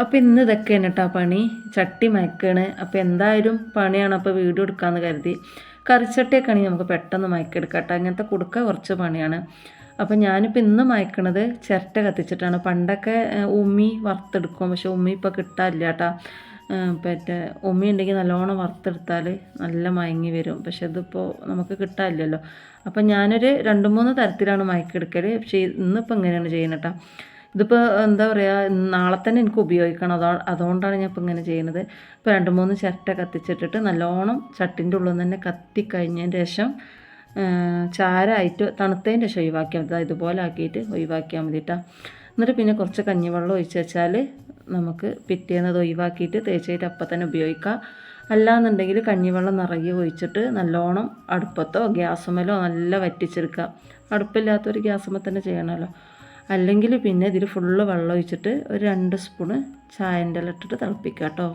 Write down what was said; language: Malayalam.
അപ്പോൾ ഇന്ന് ഇതൊക്കെയാണ് കേട്ടോ പണി. ചട്ടി മയക്കാണ്. അപ്പോൾ എന്തായാലും പണിയാണ് അപ്പോൾ വീട് എടുക്കാമെന്ന് കരുതി. കറിച്ചട്ടിയൊക്കെ ആണെങ്കിൽ നമുക്ക് പെട്ടെന്ന് മയക്കെടുക്കാം കേട്ടോ അങ്ങനത്തെ കൊടുക്കുക കുറച്ച് പണിയാണ്. അപ്പോൾ ഞാനിപ്പോൾ ഇന്ന് മയക്കണത് ചിരട്ട കത്തിച്ചിട്ടാണ്. പണ്ടൊക്കെ ഉമ്മി വറുത്തെടുക്കും. പക്ഷെ ഉമ്മി ഇപ്പോൾ കിട്ടാനില്ല കേട്ടോ മറ്റേ ഉമ്മി ഉണ്ടെങ്കിൽ നല്ലോണം വറുത്തെടുത്താൽ നല്ല മയങ്ങി വരും. പക്ഷെ ഇതിപ്പോൾ നമുക്ക് കിട്ടാനില്ലല്ലോ. അപ്പം ഞാനൊരു രണ്ട് മൂന്ന് തരത്തിലാണ് മയക്കെടുക്കൽ പക്ഷേ ഇന്നിപ്പോൾ ഇങ്ങനെയാണ് ചെയ്യുന്നത് കേട്ടോ ഇതിപ്പോൾ എന്താ പറയുക നാളെ തന്നെ എനിക്ക് ഉപയോഗിക്കണം. അതോ അതുകൊണ്ടാണ് ഞാൻ ഇപ്പോൾ ഇങ്ങനെ ചെയ്യുന്നത്. ഇപ്പോൾ രണ്ട് മൂന്ന് ചിരട്ട കത്തിച്ചിട്ടിട്ട് നല്ലോണം ചട്ടിന്റെ ഉള്ളിൽ തന്നെ കത്തി കഴിഞ്ഞതിന് ശേഷം ചാരമായിട്ട് തണുത്തതിന്റെ ശേഷം ഒഴിവാക്കിയാൽ മതി. ഇതുപോലെ ആക്കിയിട്ട് ഒഴിവാക്കിയാൽ മതി കേട്ടോ എന്നിട്ട് പിന്നെ കുറച്ച് കഞ്ഞിവെള്ളം ഒഴിച്ച് വെച്ചാൽ നമുക്ക് പിറ്റേന്ന് അത് ഒഴിവാക്കിയിട്ട് തേച്ചായിട്ട് അപ്പം തന്നെ ഉപയോഗിക്കാം. അല്ലാന്നുണ്ടെങ്കിൽ കഞ്ഞിവെള്ളം നിറയെ ഒഴിച്ചിട്ട് നല്ലോണം അടുപ്പത്തോ ഗ്യാസുമേലോ നല്ല വറ്റിച്ചെടുക്കുക അടുപ്പില്ലാത്തൊരു ഗ്യാസുമ്മ തന്നെ ചെയ്യണമല്ലോ അല്ലെങ്കിൽ പിന്നെ ഇതിൽ ഫുള്ള് വെള്ളം ഒഴിച്ചിട്ട് ഒരു രണ്ട് സ്പൂണ് ചായന്റെ ഇല ഇട്ടിട്ട് തിളപ്പിക്കുക കേട്ടോ